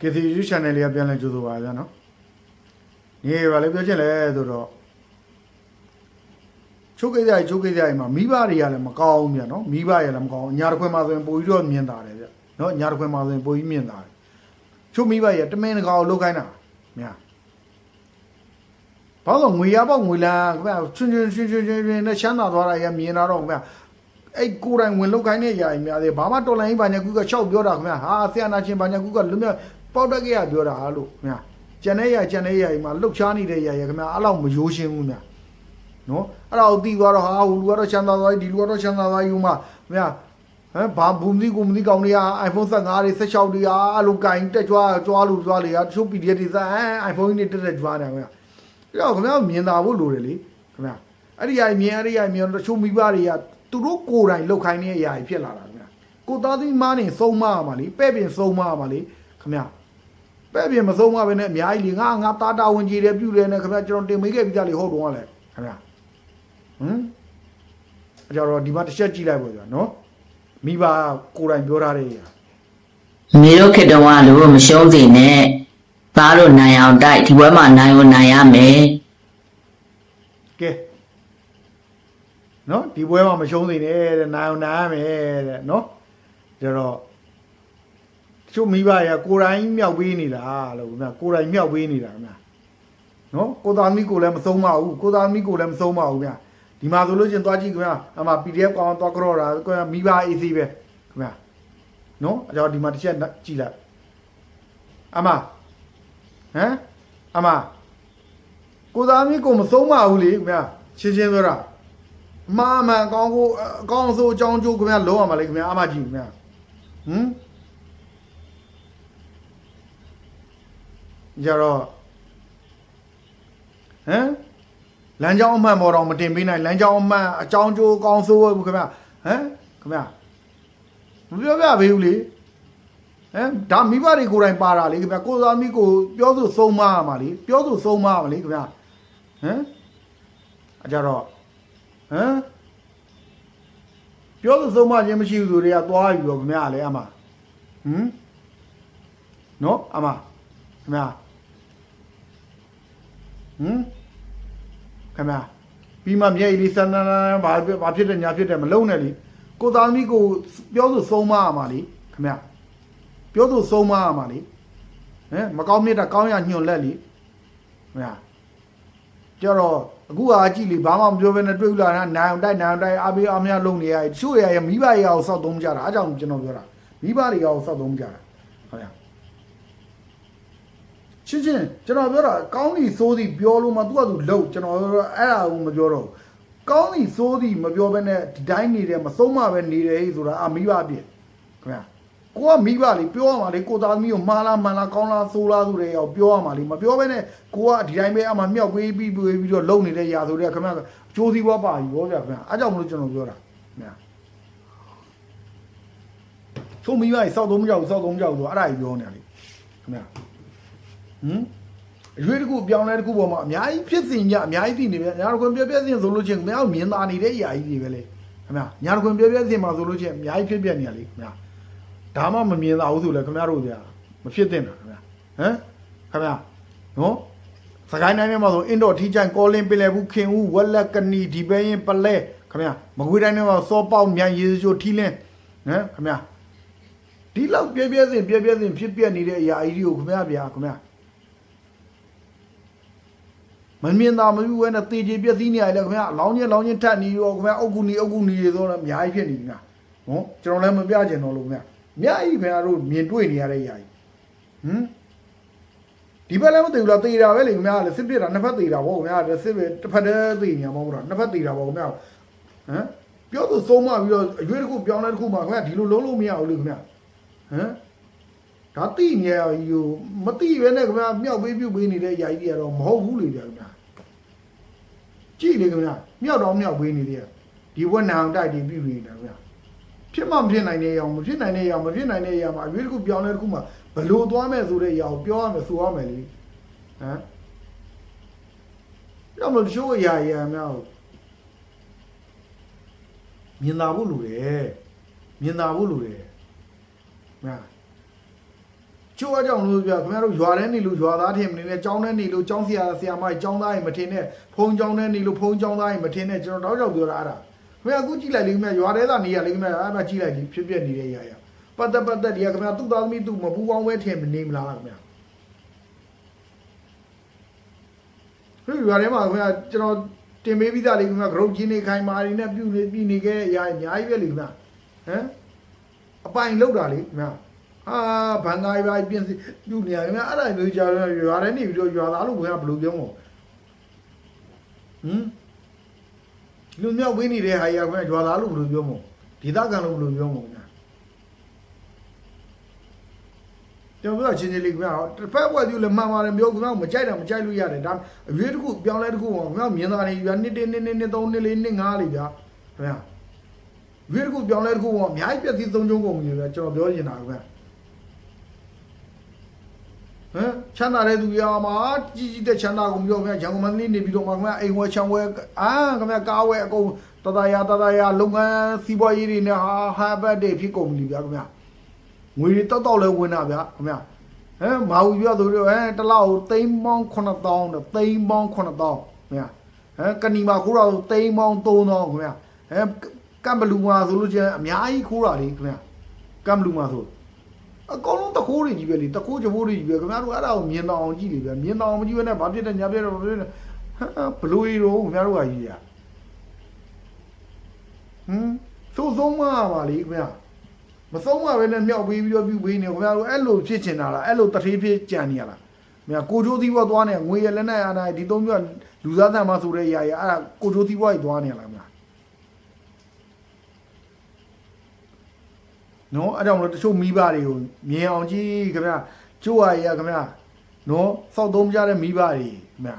KCG channel လေးကပြန်လဲကြိုးဆိုပါဗျာနော်။ညီပါလေပြောချင်လဲဆိုတော့ချုပ်ကိစ္စကြီးချုပ်ကိစ္စကြီးမှာမိဘတွေကလည်းမကောင်းဘူးဗျာနော်မိဘတွေကလည်းမကောင်းဘူးညာတစ်ခွဲမှာဆိုရင်ပိုပြီးတော့မြင်တာတယ်ဗျာနော်ညာတစ်ခွဲမှာဆိုရင်ပိုပြီးမြင်တာတယ်ချုပ်မိဘတွေကတမင်တကာကိုလုတ်ခိုင်းတာမြာဘာလို့ငွေရပေါက်ငွေလန်းခင်ဗျာချွန်းချွန်းချွန်းချွန်းချွန်းချွန်းနဲ့ချမ်းသာသွားတာရမြင်တာတော့ခင်ဗျာအဲ့ကိုယ်တိုင်ဝင်လုတ်ခိုင်းတဲ့ຢာကြီးများသေးဘာမှတော်လိုင်းဘာညာကူကရှောက်ပြောတာခင်ဗျာဟာဆရာနာချင်းဘာညာကူကလွတ်မြောက် ပေါက်တက်ကရပြောတာလို့ခင်ဗျာကျန်တဲ့ရကျန်တဲ့ရကြီးမှာလှုပ်ရှားနေတဲ့ရရခင်ဗျာအဲ့လောက်မယိုးရှင်းဘူးခင်ဗျာနော်အဲ့ဒါကိုသိသွားတော့ဟာဟိုလူကတော့ချမ်းသာသွားပြီဒီလူကတော့ချမ်းသာသွားပြီဟိုမှာခင်ဗျာဟမ်ဘာဘူးမသိကိုမသိကောင်းတွေက iPhone 15တွေ16တွေအားလုံးကင်တက်ကြွားကြွားလို့ကြွားလေရတချို့ PDF တွေစဟမ် iPhone ကြီးတွေတက်တက်ကြွားနေခင်ဗျာအဲ့တော့ခင်ဗျာမြင်တာဖို့လိုတယ်လေခင်ဗျာအဲ့ဒီအရင်မြင်အဲ့ဒီအရင်မြင်တချို့မိဘတွေကသူတို့ကိုယ်တိုင်လှုပ်ခိုင်းတဲ့အရာကြီးဖြစ်လာတာခင်ဗျာကိုသားသမီးမနေဆုံးမရမှာလေပဲ့ပြင်ဆုံးမရမှာလေခင်ဗျာ ပဲ့ပြင်မစုံမပဲနဲ့အများကြီးလေငါငါတာတာဝင်ကြီးတယ်ပြုတယ်နဲ့ခင်ဗျကျွန်တော်တင်မေးခဲ့ပြီးသားလေဟုတ်တော့လေခင်ဗျဟမ်အကြတော့ဒီမှာတစ်ချက်ကြည့်လိုက်ပါဗျာနော်မိဘကိုယ်တိုင်ပြောထားတဲ့နေရာမေတို့ခေတ္တဝါလို့မရှုံးစေနဲ့သားတို့နိုင်အောင်တိုက်ဒီဘွဲမှာနိုင်ကိုနိုင်ရမယ်ကဲနော်ဒီပွဲမှာမရှုံးသေးနဲ့တဲ့နိုင်အောင်နိုင်ရမယ်တဲ့နော်ကြတော့တ ချို့မိဘရကိုယ်တိုင်မြောက်ပေးနေတာလို့ခင်ဗျာကိုယ်တိုင်မြောက်ပေးနေတာခင်ဗျာနော်ကိုသားသမီးကိုလည်းမဆုံးမဘူးကိုသားသမီးကိုလည်းမဆုံးမဘူးခင်ဗျာဒီမှာဆိုလို့ချင်းသွားကြည့်ခင်ဗျာအမှ PDF ကောင်းသွားကြော့တာခင်ဗျာမိဘ AC ပဲခင်ဗျာနော်အကြောဒီမှာတစ်ချက်ကြည့်လိုက်အမဟမ်အမကိုသားမီးကိုမဆုံးမဘူးလေခင်ဗျာရှင်းရှင်းပြောတာအမှားအမှန်အကောင်းကိုအကောင်းဆိုအကြောင်းကျိုးခင်ဗျာလုံးရမှာလေခင်ဗျာအမကြည့်ခင်ဗျာဟမ် ကြတော့ဟမ်လမ်းကြောင်းအမှန်ပေါ်တော့မတင်ပေးနိုင်လမ်းကြောင်းအမှန်အကြောင်းကျိုးအကောင်းဆိုဘူးခင်ဗျာဟမ်ခင်ဗျာမပြောပြပေးဘူးလေဟမ်ဒါမိဘတွေကိုယ်တိုင်ပါတာလေခင်ဗျာကိုသားမီးကိုပြောဆိုဆုံးမရမှာလေပြောဆိုဆုံးမရမှာလေခင်ဗျာဟမ်အကြတော့ဟမ်ပြောလို့ဆုံးမခြင်းမရှိဘူးဆိုတွေကသွားပြီတော့ခင်ဗျာလေအမဟမ်နော်အမခင်ဗျာ ဟမ်ခင်ဗျာပြီးမှမျက်ရည်လေးစမ်းစမ်းဘာဘာဖြစ်တယ်ညာဖြစ်တယ်မလုံးနဲ့လေကိုသားသမီးကိုပြောလို့ဆုံးမရမှာလေခင်ဗျာပြောလို့ဆုံးမရမှာလေဟမ်မကောင်းမြတ်တာကောင်းရညွန်လက်လေခင်ဗျာကြတော့အခုအားကြည့်လေဘာမှမပြောဘဲနဲ့တွေ့ဦးလာတာနိုင်အောင်တိုက်နိုင်အောင်တိုက်အားပေးအားမရလုံနေရတယ်တချို့ရရမိဘရအောင်စောက်သုံးကြတာအားကြောင့်ကျွန်တော်ပြောတာမိဘတွေအောင်စောက်သုံးကြတာဟုတ် ရချင်းချင်းကျွန်တော်ပြောတာကောင်းသည်စိုးသည်ပြောလို့မှသူကသူလုံကျွန်တော်ပြောအဲ့ဒါကိုမပြောတော့ဘူးကောင်းသည်စိုးသည်မပြောဘဲနဲ့ဒီတိုင်းနေတယ်မဆုံးမပဲနေတယ်ဟိဆိုတာအာမိဘအပြစ်ခင်ဗျာကိုကမိဘလေးပြောရမှာလေကိုသားသမီးကိုမှားလားမှန်လားကောင်းလားဆိုးလားဆိုတဲ့ရောက်ပြောရမှာလေမပြောဘဲနဲ့ကိုကဒီတိုင်းပဲအမှမြောက်ပေးပြီးပြီးပြီးတော့လုံနေတဲ့ຢာဆိုတဲ့ခင်ဗျာအကျိုးစီးပွားပါပြီဘောဗျာခင်ဗျာအားကြောင့်မလို့ကျွန်တော်ပြောတာခင်ဗျာသုံးမိဘကြီးစောက်သုံးမကြောက်စောက်သုံးမကြောက်ဆိုအဲ့ဒါကြီးပြောနေတယ်လေခင်ဗျာ ဟမ်အရွေးတစ်ခုပြောင်းလဲတစ်ခုပေါ်မှာအများကြီးဖြစ်စင်ကြအများကြီးသိနေပဲညာတခွင်ပြပြစင်ဆိုလို့ချင်းခင်ဗျာမြင်သာနေတဲ့အရာကြီးတွေပဲလေခင်ဗျာညာတခွင်ပြပြစင်မှာဆိုလို့ချင်းအများကြီးဖြစ်ပြနေရလေခင်ဗျာဒါမှမမြင်သာဘူးဆိုလဲခင်ဗျားတို့ကြာမဖြစ်သင့်တာခင်ဗျာဟမ်ခင်ဗျာနော်စကိုင်းတိုင်းထဲမှာဆိုအင်တော်ထီချိုင်ကောလင်းပင်လယ်ဘူးခင်ဦးဝက်လက်ကနီဒီပဲရင်ပလဲခင်ဗျာမကွေးတိုင်းထဲမှာစောပေါက်မြန်ရေချိုထီလင်းဟမ်ခင်ဗျာဒီလောက်ပြဲပြဲစင်ပြဲပြဲစင်ဖြစ်ပြနေတဲ့အရာကြီးတွေကိုခင်ဗျာဗျာခင်ဗျာ မမြင်သာမပြုဘဲနဲ့တေချေပြည့်စည်နေရတယ်ခင်ဗျာအလောင်းချင်းလောင်းချင်းထက်နေရောခင်ဗျာအုတ်ကူနီအုတ်ကူနီတွေဆိုတော့အများကြီးဖြစ်နေပြီခင်ဗျာနော်ကျွန်တော်လည်းမပြချင်တော့လို့ခင်ဗျာအများကြီးခင်ဗျားတို့မြင်တွေ့နေရတဲ့ຢာကြီးဟမ်ဒီဘက်လည်းမသိဘူးလားသေတာပဲလေခင်ဗျားလည်းစစ်ပြစ်တာနှစ်ဖက်သေတာပေါ့ခင်ဗျားလည်းစစ်ပဲတစ်ဖက်တည်းသေနေမှာမဟုတ်ဘူးလားနှစ်ဖက်သေတာပေါ့ခင်ဗျားဟမ်ပြောသူဆုံးမပြီးတော့အရွေးတစ်ခုပြောင်းလဲတစ်ခုမှခင်ဗျားဒီလိုလုံးလို့မရဘူးလေခင်ဗျာဟမ်ဒါတိနေရယူမတိပဲနဲ့ခင်ဗျားမြောက်ပေးပြုတ်ပေးနေတဲ့ຢာကြီးတွေကတော့မဟုတ်ဘူးလေဗျာခင်ဗျာ ကြည့်လေခင်ဗျာမြောက်တော့မြောက်ပေးနေတယ်ဒီဘက်နံအောင်တိုက်ပြီးပြုတ်နေတာခင်ဗျာဖြစ်မှမဖြစ်နိုင်တဲ့အရာမဖြစ်နိုင်တဲ့အရာမဖြစ်နိုင်တဲ့အရာမှာအရွေးတစ်ခုပြောင်းလဲတစ်ခုမှာဘလို့သွားမယ်ဆိုတဲ့အရာကိုပြောရမယ်ဆိုရမယ်လေဟမ်တော့မလို့တချို့အရာအရာများကိုမြင်သာဖို့လိုတယ်မြင်သာဖို့လိုတယ်မှန် ချိုးအကြောင်းလို့ပြခင်ဗျားတို့ရွာထဲနေလို့ရွာသားထင်မနေနဲ့ကျောင်းထဲနေလို့ကျောင်းဆရာဆရာမကြီးကျောင်းသားကြီးမထင်နဲ့ဖုန်းကျောင်းထဲနေလို့ဖုန်းကျောင်းသားကြီးမထင်နဲ့ကျွန်တော်တော့ကြောက်ပြောတာအဲ့ဒါခင်ဗျားအခုကြည့်လိုက်လေခင်ဗျားရွာထဲသာနေရလေခင်ဗျားအဲ့မှာကြည့်လိုက်ကြည့်ဖြစ်ပြနေတဲ့ຢာရပတ်သက်ပတ်သက်ဒီကခင်ဗျားသူ့သားသမီးသူ့မပူပေါင်းပဲထင်မနေမလားခင်ဗျာဟိုရွာထဲမှာခင်ဗျားကျွန်တော်တင်ပေးပြီးသားလေခင်ဗျားဂရုတ်ချင်းနေခိုင်မာနေနဲ့ပြုနေပြီးနေခဲ့ရအများကြီးပဲလေခင်ဗျာဟမ်အပိုင်လောက်တာလေခင်ဗျာ အာဘန်ကားပါပြင်စီပြုနေရတယ်အဲ့ဒါမျိုးကြာရွာထဲနေပြီးတော့ရွာသားလို့ဘယ်ကဘယ်လိုပြောမလဲဟမ်လူမြောက်ဝင်းနေတဲ့ဟာကြီးကရွာသားလို့ဘယ်လိုပြောမလဲဒေသခံလို့ဘယ်လိုပြောမလဲကျွန်တော်ပြောချင်းချင်းလေးခင်ဗျာတစ်ဖက်ဘွက်ပြုလည်းမှန်ပါတယ်မျိုးခင်ဗျာမကြိုက်တာမကြိုက်လို့ရတယ်ဒါအရွေးတစ်ခုပြောင်းလဲတစ်ခုပေါ့ခင်ဗျာမြင်သားနေဗျာနှစ်တစ်နှစ်နှစ်နှစ်သုံးနှစ်လေးနှစ်ငါးလေးဗျာခင်ဗျာရွေးတစ်ခုပြောင်းလဲတစ်ခုပေါ့အများကြီးပြည့်စည်သုံးချုံကုန်ပြီဗျာကျွန်တော်ပြောနေတာခင်ဗျာ ဟမ်ချမ်းသာတဲ့သူရမှာကြီးကြီးတဲ့ချမ်းသာကုန်ပြောခင်ဗျာရန်ကုန်မန္တလေးနေပြီးတော့မှခင်ဗျာအိမ်ဝဲချမ်းဝဲအာခင်ဗျာကားဝဲအကုန်တတရာတတရာလုပ်ငန်းစီးပွားရေးတွေနဲ့ဟာဟာဘတ်တွေဖြစ်ကုန်ပြီဗျာခင်ဗျာငွေတွေတောက်တောက်လဲဝင်တာဗျာခင်ဗျာဟမ်မာဘူးပြောသူတို့ဟမ်တစ်လောက်သိန်းပေါင်း9000တော့သိန်းပေါင်း9000ခင်ဗျာဟမ်ကဏီမာခိုးတာသိန်းပေါင်း3000ခင်ဗျာဟမ်ကမ်ဘလူမာဆိုလို့ချင်းအများကြီးခိုးတာလေခင်ဗျာကမ်ဘလူမာဆို အကောင်လုံးတခိုးတွေကြီးပဲလေတခိုးကြဘိုးတွေကြီးပဲခင်ဗျားတို့အဲ့ဒါကိုမြင်တော့အောင်ကြည့်လေဗျာမြင်တော့အောင်မကြည့်ဘဲနဲ့ဘာဖြစ်တယ်ညာဖြစ်တယ်ဘာဖြစ်တယ်ဟာဘလူရီတော့ခင်ဗျားတို့ကကြီးရဟမ်သို့ဆုံးမပါလေခင်ဗျာမဆုံးမပဲနဲ့မြောက်ပေးပြီးတော့ပြုပေးနေခင်ဗျားတို့အဲ့လိုဖြစ်ချင်တာလားအဲ့လိုတထေးဖြစ်ကြံနေရလားခင်ဗျာကိုချိုးသီးဘွားသွားနေငွေရလက်နဲ့အားနာဒီသုံးမျိုးလူသားတန်မဆိုတဲ့ຢာရအဲ့ဒါကိုချိုးသီးဘွားကြီးသွားနေရလားခင်ဗျာ နော်အဲ့ကြောင့်မလို့တချို့မိဘတွေကိုမြင်အောင်ကြည့်ခင်ဗျာကျိုးရရခင်ဗျာနော်စောက်သုံးကြတဲ့မိဘတွေခင်ဗျာ